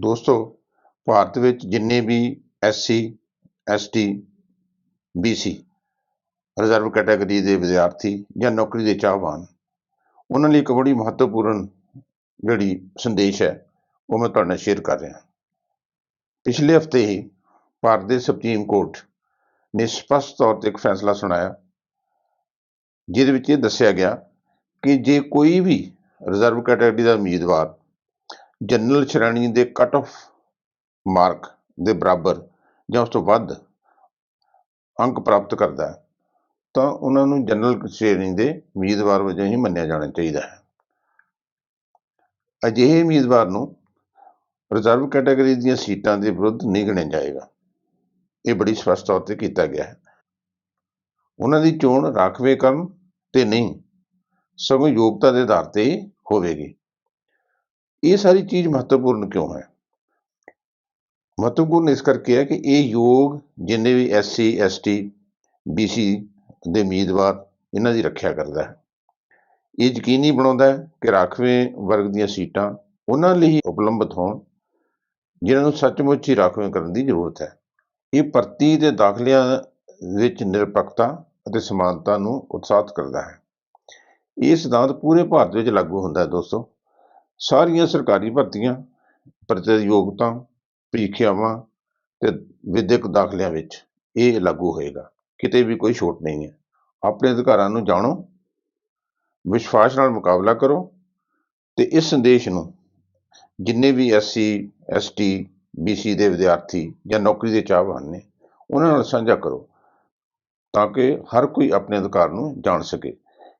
ਦੋਸਤੋ, ਭਾਰਤ ਵਿੱਚ ਜਿੰਨੇ ਵੀ SC ST BC reserve category ਦੇ ਵਿਦਿਆਰਥੀ ਜਾਂ ਨੌਕਰੀ ਦੇ ਚਾਹਵਾਨ, ਉਹਨਾਂ ਲਈ ਇੱਕ ਬੜੀ ਮਹੱਤਵਪੂਰਨ ਜਿਹੜੀ ਸੰਦੇਸ਼ ਹੈ, ਉਹ ਮੈਂ ਤੁਹਾਡੇ ਨਾਲ ਸ਼ੇਅਰ ਕਰ ਰਿਹਾ। ਪਿਛਲੇ ਹਫ਼ਤੇ ਹੀ ਭਾਰਤ ਦੇ ਸੁਪਰੀਮ ਕੋਰਟ ਨੇ ਸਪਸ਼ਟ ਤੌਰ ਤੇ ਇੱਕ ਫੈਸਲਾ ਸੁਣਾਇਆ, ਜਿਹਦੇ ਵਿੱਚ ਇਹ ਦੱਸਿਆ ਗਿਆ ਕਿ ਜੇ ਕੋਈ ਵੀ ਰਿਜ਼ਰਵ ਕੈਟਾਗਰੀ ਦਾ ਉਮੀਦਵਾਰ ਜਨਰਲ ਸ਼੍ਰੇਣੀ ਦੇ ਕੱਟ ਆਫ ਮਾਰਕ ਦੇ ਬਰਾਬਰ ਜਾਂ ਉਸ ਤੋਂ ਵੱਧ ਅੰਕ ਪ੍ਰਾਪਤ ਕਰਦਾ ਹੈ, ਤਾਂ ਉਹਨਾਂ ਨੂੰ ਜਨਰਲ ਸ਼੍ਰੇਣੀ ਦੇ ਉਮੀਦਵਾਰ ਵਜੋਂ ਹੀ ਮੰਨਿਆ ਜਾਣਾ ਚਾਹੀਦਾ ਹੈ। ਅਜਿਹੇ ਉਮੀਦਵਾਰ ਨੂੰ ਰਿਜ਼ਰਵ ਕੈਟਾਗਰੀ ਦੀਆਂ ਸੀਟਾਂ ਦੇ ਵਿਰੁੱਧ ਨਹੀਂ ਗਿਣਿਆ ਜਾਏਗਾ। ਇਹ ਬੜੀ ਸਪਸ਼ਟ ਤੌਰ ਤੇ ਕੀਤਾ ਗਿਆ ਹੈ। ਉਹਨਾਂ ਦੀ ਚੋਣ ਰਾਖਵੇਂਕਰਨ ਤੇ ਨਹੀਂ, ਸਗੋਂ ਯੋਗਤਾ ਦੇ ਆਧਾਰ ਤੇ ਹੋਵੇਗੀ। ਇਹ ਸਾਰੀ ਚੀਜ਼ ਮਹੱਤਵਪੂਰਨ ਕਿਉਂ ਹੈ? ਮਹੱਤਵਪੂਰਨ ਇਸ ਕਰਕੇ ਹੈ ਕਿ ਇਹ ਯੋਗ ਜਿੰਨੇ ਵੀ ਐਸਸੀ ਐਸਟੀ ਬੀਸੀ ਦੇ ਉਮੀਦਵਾਰ ਇਹਨਾਂ ਦੀ ਰੱਖਿਆ ਕਰਦਾ ਹੈ। ਇਹ ਯਕੀਨੀ ਬਣਾਉਂਦਾ ਹੈ ਕਿ ਰਾਖਵੇਂ ਵਰਗ ਦੀਆਂ ਸੀਟਾਂ ਉਹਨਾਂ ਲਈ ਹੀ ਉਪਲਬਧ ਹੋਣ ਜਿਨ੍ਹਾਂ ਨੂੰ ਸੱਚਮੁੱਚ ਹੀ ਰਾਖਵੇਂ ਕਰਨ ਦੀ ਜ਼ਰੂਰਤ ਹੈ। ਇਹ ਭਰਤੀ ਦੇ ਦਾਖਲਿਆਂ ਵਿੱਚ ਨਿਰਪੱਖਤਾ ਅਤੇ ਸਮਾਨਤਾ ਨੂੰ ਉਤਸ਼ਾਹਿਤ ਕਰਦਾ ਹੈ। ਇਹ ਸਿਧਾਂਤ ਪੂਰੇ ਭਾਰਤ ਵਿੱਚ ਲਾਗੂ ਹੁੰਦਾ ਹੈ ਦੋਸਤੋ। ਸਾਰੀਆਂ ਸਰਕਾਰੀ ਭਰਤੀਆਂ ਪ੍ਰਤੀਯੋਗਤਾ, ਪ੍ਰੀਖਿਆਵਾਂ ਤੇ ਵਿਦਿਅਕ ਦਾਖਲਿਆਂ ਵਿੱਚ ਇਹ ਲਾਗੂ ਹੋਏਗਾ। ਕਿਤੇ ਵੀ ਕੋਈ ਛੋਟ ਨਹੀਂ ਹੈ। ਆਪਣੇ ਅਧਿਕਾਰਾਂ ਨੂੰ ਜਾਣੋ, ਵਿਸ਼ਵਾਸ ਨਾਲ ਮੁਕਾਬਲਾ ਕਰੋ ਤੇ ਇਸ ਸੰਦੇਸ਼ ਨੂੰ ਜਿੰਨੇ ਵੀ ਐਸਸੀ ਐਸਟੀ ਬੀਸੀ ਦੇ ਵਿਦਿਆਰਥੀ ਜਾਂ ਨੌਕਰੀ ਦੇ ਚਾਹਵਾਨ ਨੇ, ਉਹਨਾਂ ਨਾਲ ਸਾਂਝਾ ਕਰੋ ਤਾਂ ਕਿ ਹਰ ਕੋਈ ਆਪਣੇ ਅਧਿਕਾਰ ਨੂੰ ਜਾਣ ਸਕੇ।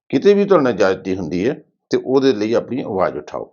ਕਿਤੇ ਵੀ ਤੁਹਾਡੇ ਨਾਲ ਇਜਾਜ਼ਤੀ ਹੁੰਦੀ ਹੈ ਤੇ ਉਹਦੇ ਲਈ ਆਪਣੀ ਆਵਾਜ਼ ਉਠਾਓ।